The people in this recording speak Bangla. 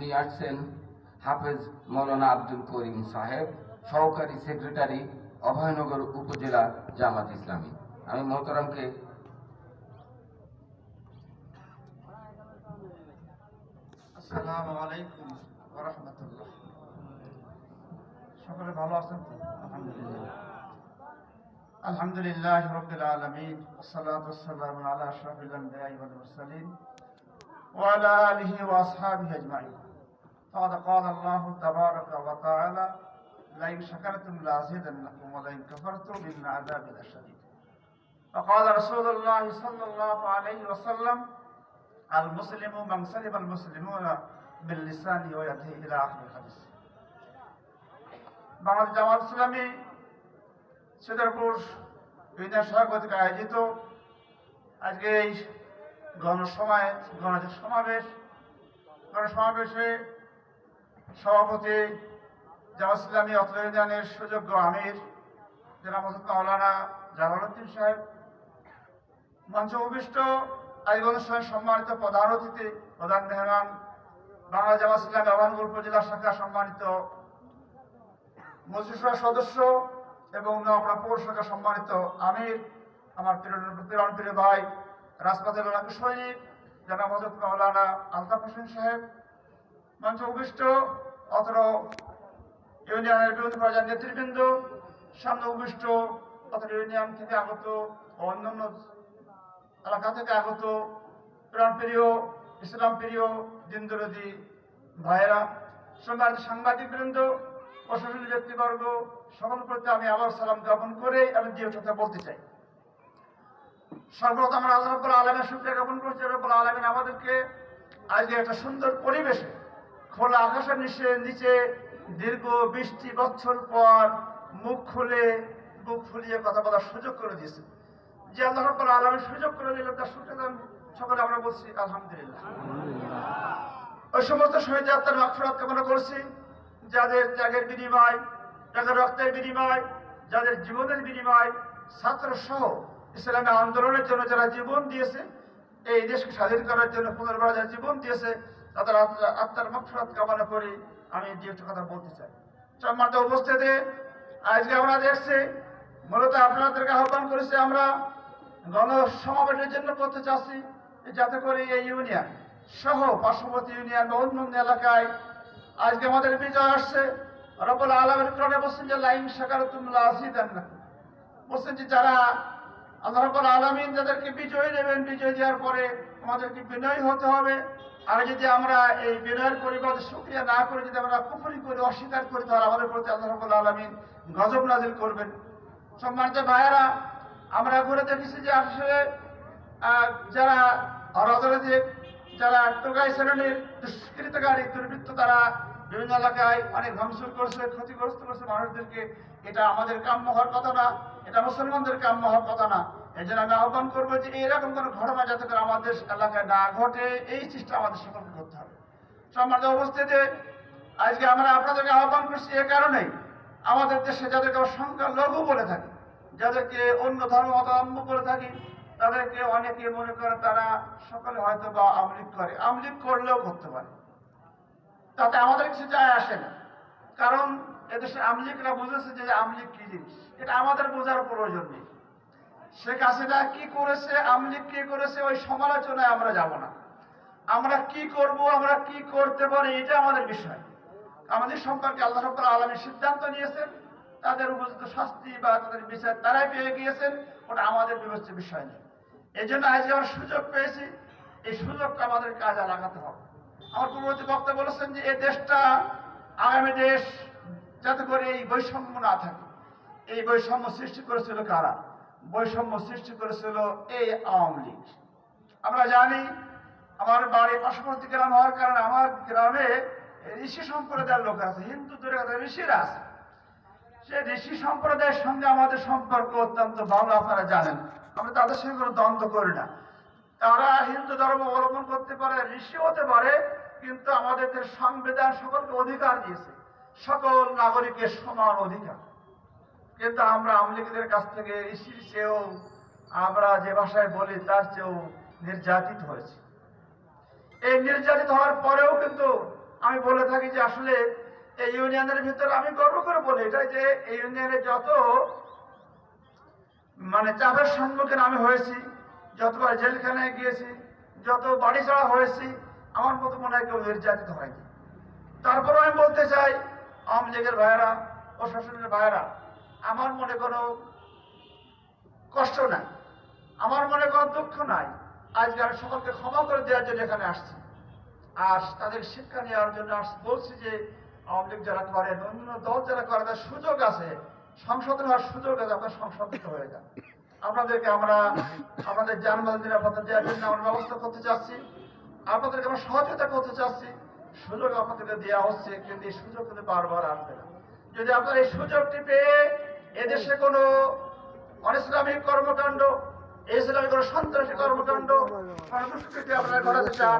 নিয়ে আসছেন হাফেজ মৌলানা আব্দুল করিম সাহেব, সহকারী সেক্রেটারি অভয়নগর উপজেলা জামাত ইসলামী। আমি মোহতরমকে আসসালামু আলাইকুম রহমতুল্লাহ সকলে ভালো আছেন আলহামদুলিল্লাহ। আলহামদুলিল্লাহ রবিল আলমিন সালাম আল্লাহ আশরাফুল ওয়ালা আলহি ওয়াসহাবি আজমাইন। اله واصحابه اجمعين قال قال الله تبارك وتعالى لئن شكرتم لازيدنكم ولئن كفرتم ان عذابي لشديد وقال رسول الله صلى الله عليه وسلم المسلم من سلم المسلمون باللسان ويده الى اخر الحديث বাংলাদেশ জামাত ইসলামী সিদারপুর ইউনিয়ন সভা কর্তৃক আয়োজিত আজকে এই গণসমায় গণ সমাবেশ গণসমাবেশে সভাপতি জামাত ইসলামী অত্র সুযোগ্য আমির জেলা মসুদ মাওলানা জালালউদ্দিন সাহেব। মঞ্চ উপবিষ্ট আজকে অনুষ্ঠানে সম্মানিত প্রধান অতিথি, প্রধান মেহমান বাংলা ইসলাম আহ্বানগর উপজেলা শাখা সম্মানিত মজলিসরা সদস্য এবং নবরা পৌর শাখা সম্মানিত আমির, আমার প্রেরণ প্রিয় ভাই, রাজপথের সৈনিক জানা মজুদ মাওলানা আলতাফ হোসেন সাহেব। মঞ্চ উপবিষ্ট অত্র ইউনিয়নের পর্যায়ের নেতৃবৃন্দ, সামনে উপবিষ্ট অত্র ইউনিয়ন থেকে আগত ও অন্যান্য এলাকা থেকে আগত প্রাণ প্রিয়, ইসলাম প্রিয়, দিনদরদি ভাইয়েরা সাংবাদিক বৃন্দ প্রশাসনিক ব্যক্তিবর্গ, সকল প্রতি আমি আবার সালাম জ্ঞাপন করে আমি দিয়ে কথা বলতে চাই। সর্বপ্রথম আমরা আল্লাহ রব্বুল আলমের শুক্রিয়া জ্ঞাপন করছি। রব্বুল আলমিন আমাদেরকে আজকে একটা সুন্দর পরিবেশে খোলা আকাশের নিচে নিচে দীর্ঘ বৃষ্টি বছর পর মুখ খুলে বুক ফুলিয়ে কথা বলার সুযোগ করে দিয়েছে। যে আল্লাহ রব্বুল আলমের সুযোগ করে দিলেন, তার শুক্রিয়া সকলে আমরা বলছি, আলহামদুলিল্লাহ। ওই সমস্ত শহীদ আত্মার মাকফরাত কামনা করছি, যাদের ত্যাগের বিনিময় যাদের রক্তের বিনিময়, যাদের জীবনের বিনিময়, ছাত্র সহ ইসলামী আন্দোলনের জন্য যারা জীবন দিয়েছে, এই দেশকে স্বাধীন করার জন্য পুনর্বার যারা জীবন দিয়েছে তাদের আত্মা- আত্মার মাকফরাত কামনা করি আমি দু একটা কথা বলতে চাই। সম্মানিত উপস্থিতি আজকে আমরা দেখছি, মূলত আপনাদেরকে আহ্বান করেছি আমরা গণ সমাবেশের জন্য করতে চাচ্ছি যাতে করে এই ইউনিয়ন সহ পার্শ্ববর্তী ইউনিয়ন বা অন্যান্য এলাকায় আজকে আমাদের বিজয় আসছে। রব্বুল আলমের কোরআনে বলছেন যে, লাইন শাকার তুমলা আসিদান না বলছেন যে, যারা আল্লাহ রব্বুল আলমিন যাদেরকে বিজয় দেবেন, বিজয় দেওয়ার পরে আমাদেরকে বিনয় হতে হবে। আর যদি আমরা এই বিনয়ের পরিবর্তে সুক্রিয়া না করে, যদি আমরা কুফরি করি, অস্বীকার করি, তাহলে আমাদের প্রতি আল্লাহ রব্বুল আলমিন গজব নাজিল করবেন। সম্মানিত ভাইয়েরা, আমরা ঘুরে দেখেছি যে আসলে যারা অরাজনৈতিক, যারা টোকাই শ্রেণির দুষ্কৃতকারী, দুর্বৃত্ত, তারা বিভিন্ন এলাকায় অনেক ধ্বংস করছে, ক্ষতিগ্রস্ত করছে মানুষদেরকে। এটা আমাদের কাম্য হওয়ার কথা না, এটা মুসলমানদের কাম্য হওয়ার কথা না। এই জন্য আমি আহ্বান করব যে এরকম কোনো ঘটনা যাতে করে আমাদের এলাকায় না ঘটে, এই চেষ্টা আমাদের সকলকে করতে হবে। সম্মানিত উপস্থিতি আজকে আমরা আপনাদেরকে আহ্বান করছি এ কারণেই, আমাদের দেশে যাদেরকে সংখ্যা লঘু বলে থাকি, যাদেরকে অন্য ধর্ম মতাবলম্ব করে থাকি, তাদেরকে অনেকে মনে করে তারা সকলে হয়তো বা আমলিক করে। আমলিক করলেও করতে পারে। তাতে আমাদের কিছু যায় আসে না। কারণ এদেশে আমলিকরা বুঝেছে যে আমলিক কি জিনিস। এটা আমাদের বোঝার প্রয়োজন নেই। শেখ হাসিনা কি করেছে, আমলিক কি করেছে, ওই সমালোচনায় আমরা যাব না। আমরা কি করব, আমরা কি করতে পারি এটা আমাদের বিষয়। আমাদের সম্পর্কে আল্লাহ রব্বুল আলমীর সিদ্ধান্ত নিয়েছেন। তাদের উপযুক্ত শাস্তি বা তাদের বিচার তারাই পেয়ে গিয়েছেন, ওটা আমাদের বিবেচ্য বিষয় নেই এই জন্য আজকে আমরা সুযোগ পেয়েছি। এই সুযোগটা আমাদের কাজে লাগাতে হবে। আমার পূর্ববর্তী বক্তা বলেছেন যে এই দেশটা আগামী দেশ যাতে করে এই বৈষম্য না থাকে। এই বৈষম্য সৃষ্টি করেছিল কারা? বৈষম্য সৃষ্টি করেছিল এই আওয়ামী লীগ। আমরা জানি আমার বাড়ি পার্শ্ববর্তী গ্রাম হওয়ার কারণে আমার গ্রামে ঋষি সম্প্রদায়ের লোক আছে, হিন্দু দূরে কথা ঋষিরা আছে। সে ঋষি সম্প্রদায়ের সঙ্গে আমাদের সম্পর্ক অত্যন্ত ভালো, আপনারা জানেন। আমরা তাদের সঙ্গে কোনো দ্বন্দ্ব করি না। তারা হিন্দু ধর্ম অবলম্বন করতে পারে, ঋষি হতে পারে, কিন্তু আমাদের যে সংবিধান সকলকে অধিকার দিয়েছে। সকল নাগরিকের সমান অধিকার। কিন্তু আমরা আমলিকদের কাছ থেকে ঋষির চেয়েও আমরা যে ভাষায় বলি, তার চেয়েও নির্যাতিত হয়েছে। এই নির্যাতিত হওয়ার পরেও কিন্তু আমি বলে থাকি যে আসলে এই ইউনিয়নের ভিতরে আমি গর্ব করে বলি এটাই যে এই ইউনিয়নে যত মানে চাপের সম্মুখীন আমি হয়েছি যতবার জেলখানায় গিয়েছি, যত বাড়ি ছাড়া হয়েছি, আমার মতো মনে হয় কেউ নির্যাতিত হয়নি। তারপরে আমি বলতে চাই, আওয়ামী লীগের ভাইয়েরা প্রশাসনের ভাইয়েরা, আমার মনে কোনো কষ্ট নাই। আমার মনে কোনো দুঃখ নাই। আজকে আমি সকলকে ক্ষমা করে দেওয়ার জন্য এখানে আসছি। আর তাদের শিক্ষা নেওয়ার জন্য বলছি যে, আওয়ামী লীগ যারা করে অন্য দল যারা করে তার সুযোগ আছে। সংশোধন হওয়ার সুযোগ আছে, আপনার সংশোধিত হয়ে যান। আপনাদেরকে আমরা আমাদের যানবাহন নিরাপত্তা দেওয়ার জন্য আমরা ব্যবস্থা করতে চাচ্ছি। আপনাদেরকে আমরা সহযোগিতা করতে চাচ্ছি। সুযোগ আপনাদেরকে দেওয়া হচ্ছে কিন্তু এই সুযোগ কিন্তু বারবার আসবে না। যদি আপনারা এই সুযোগটি পেয়ে এদেশে কোনো অনিসলামিক কর্মকাণ্ড ইসলামিক কোনো সন্ত্রাসী কর্মকাণ্ড সংস্কৃতি আপনারা ঘটাতে চান